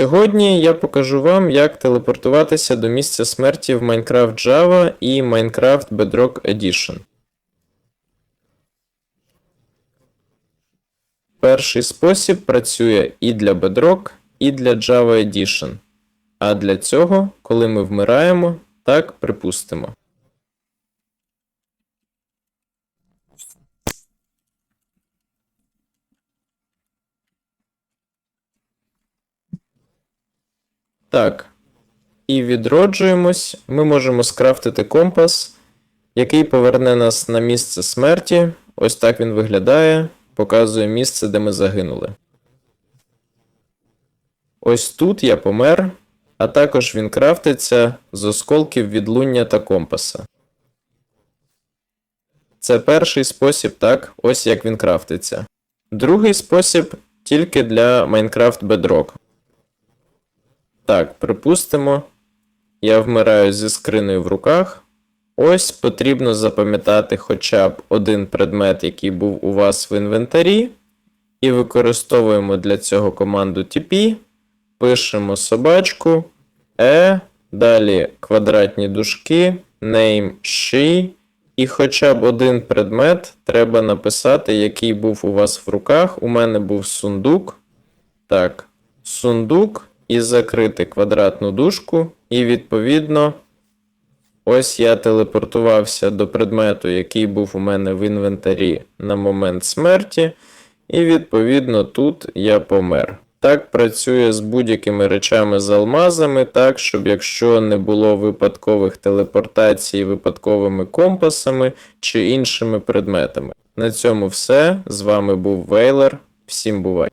Сьогодні я покажу вам, як телепортуватися до місця смерті в Minecraft Java і Minecraft Bedrock Edition. Перший спосіб працює і для Bedrock, і для Java Edition. А для цього, коли ми вмираємо, так припустимо. Так. І відроджуємось. Ми можемо скрафтити компас, який поверне нас на місце смерті. Ось так він виглядає. Показує місце, де ми загинули. Ось тут я помер, а також він крафтиться з осколків відлуння та компаса. Це перший спосіб, так, ось як він крафтиться. Другий спосіб тільки для Minecraft Bedrock. Так, припустимо, я вмираю зі скринею в руках. Ось потрібно запам'ятати хоча б один предмет, який був у вас в інвентарі. І використовуємо для цього команду TP. Пишемо собачку, E, далі квадратні дужки, name she. І хоча б один предмет треба написати, який був у вас в руках. У мене був сундук. Так, сундук і закрити квадратну дужку. І відповідно, ось я телепортувався до предмету, який був у мене в інвентарі на момент смерті. І відповідно тут я помер. Так працює з будь-якими речами з алмазами, так, щоб якщо не було випадкових телепортацій випадковими компасами чи іншими предметами. На цьому все. З вами був Вейлер. Всім бувай!